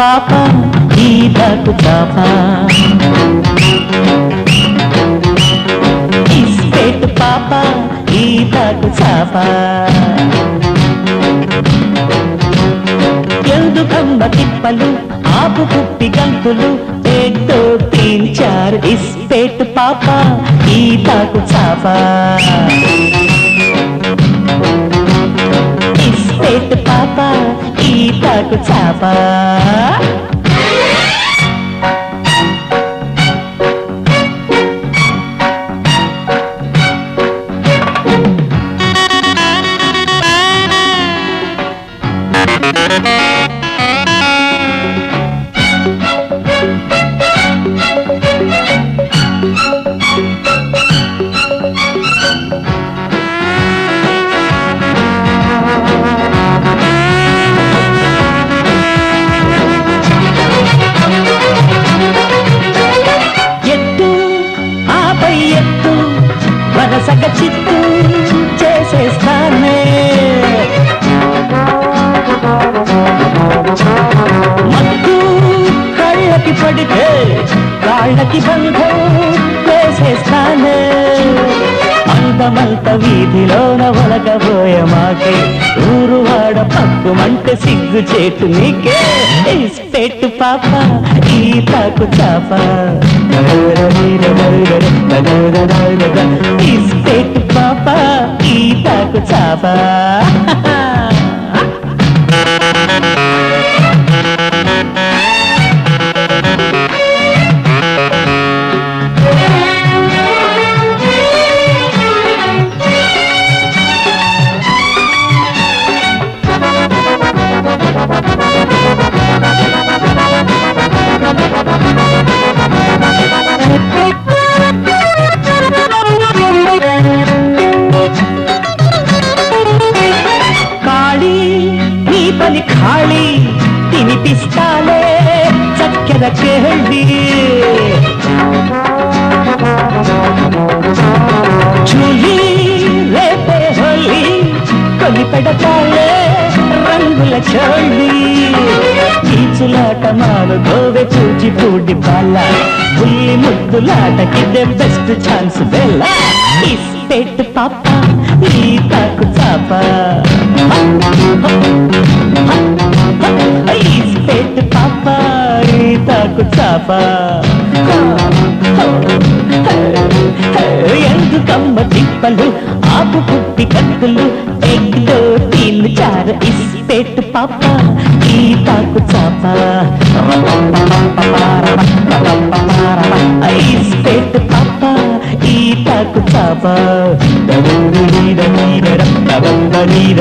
పాప గీతకు పాప. ఇస్పెట్టు పాప గీతకు చాప ఎందుకమ్మ తిప్పలు ఆపు కుప్పి గంతులు ఏదో తీన్ చార్ ఇస్పెట్టు పాప గీతకు చాప ఇస్పెట్టు పాప గీతకు చాప ఎత్తు వరసగ చిత్తు చేసేస్తానే. మత్తు కళ్ళకి పడితే కాళ్ళకి బంధం వేసేస్తానే. అందమంత వీధిలోన ఒలగబోయే మాకే ఊరు వాడ పక్కుమంటే సిగ్గు చేటు నీకే పెట్టు పాప తాకు చాప. ఇస్పెట్టు పాప ఈతకు చాప నీ ఖాళీ తినిపిస్తాలే చక్కెర చేయండి. చూలి రేపే హోలీ కొని పెడతాలే రంగుల చోళ్ళి కీచులాట మాను గోవె చూచి పూడి బాల బుల్లి ముద్దులాటకిదే బెస్ట్ ఛాన్స్ వెళ్ళ ఇస్ పెట్ పాప ఈ తాకు చాప. ఎందుకమ్మ తిప్పలు ఆపు పుట్టి కత్తులు ఎగ్లో తీలు చార ఇసి పెట్టు పాప ఈ తాకు చాప. చాప దబందరీర నీర